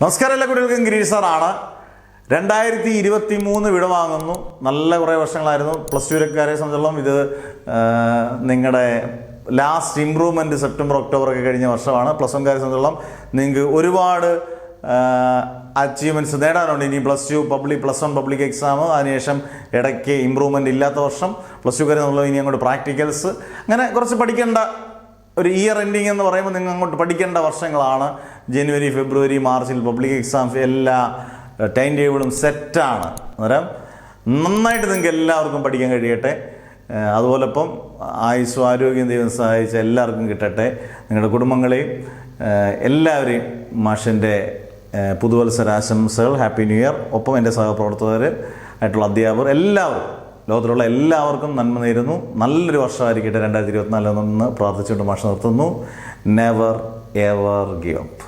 നമസ്കാരം എല്ലാ കുട്ടികൾക്കും ഗിരീഷ് സാറാണ്. രണ്ടായിരത്തി ഇരുപത്തി മൂന്ന് വിടവാങ്ങുന്നു നല്ല കുറേ വർഷങ്ങളായിരുന്നു. പ്ലസ് ടുക്കാരെ സംബന്ധിച്ചോളം ഇത് നിങ്ങളുടെ ലാസ്റ്റ് ഇമ്പ്രൂവ്മെന്റ് സെപ്റ്റംബർ ഒക്ടോബർ ഒക്കെ കഴിഞ്ഞ വർഷമാണ്. പ്ലസ് വൺകാരെ സംബന്ധിച്ചോളം നിങ്ങൾക്ക് ഒരുപാട് അച്ചീവ്മെന്റ്സ് നേടാനുണ്ട്. ഇനി plus two public plus one public exam അതിനുശേഷം ഇടയ്ക്ക് ഇമ്പ്രൂവ്മെന്റ് ഇല്ലാത്ത വർഷം പ്ലസ് ടുക്കാരെ നമ്മൾ ഇനി അങ്ങോട്ട് പ്രാക്ടിക്കൽസ്. അങ്ങനെ കുറച്ച് പഠിക്കേണ്ട ഒരു ഇയർ എൻഡിങ് എന്ന് പറയുമ്പോൾ നിങ്ങൾ അങ്ങോട്ട് പഠിക്കേണ്ട വർഷങ്ങളാണ്. ജനുവരി ഫെബ്രുവരി മാർച്ചിൽ പബ്ലിക് എക്സാംസ് എല്ലാ ടൈം ടേബിളും സെറ്റാണ്. അന്നേരം നന്നായിട്ട് നിങ്ങൾക്ക് എല്ലാവർക്കും പഠിക്കാൻ കഴിയട്ടെ. അതുപോലെ ഇപ്പം ആയുസ്സും ആരോഗ്യം ദൈവം സഹായിച്ച എല്ലാവർക്കും കിട്ടട്ടെ. നിങ്ങളുടെ കുടുംബങ്ങളെയും എല്ലാവരെയും മാഷിന്റെ പുതുവത്സര പുതുവത്സരാശംസകൾ ഹാപ്പി ന്യൂ ഇയർ. ഒപ്പം എന്റെ സഹപ്രവർത്തകർ ആയിട്ടുള്ള അധ്യാപകർ എല്ലാവരും ലോകത്തിലുള്ള എല്ലാവർക്കും നന്മ നേരുന്നു. നല്ലൊരു വർഷമായിരിക്കട്ടെ രണ്ടായിരത്തി ഇരുപത്തിനാലിൽ. നിന്ന് പ്രാർത്ഥിച്ചുകൊണ്ട് മാഷ് നിർത്തുന്നു. Never ever give up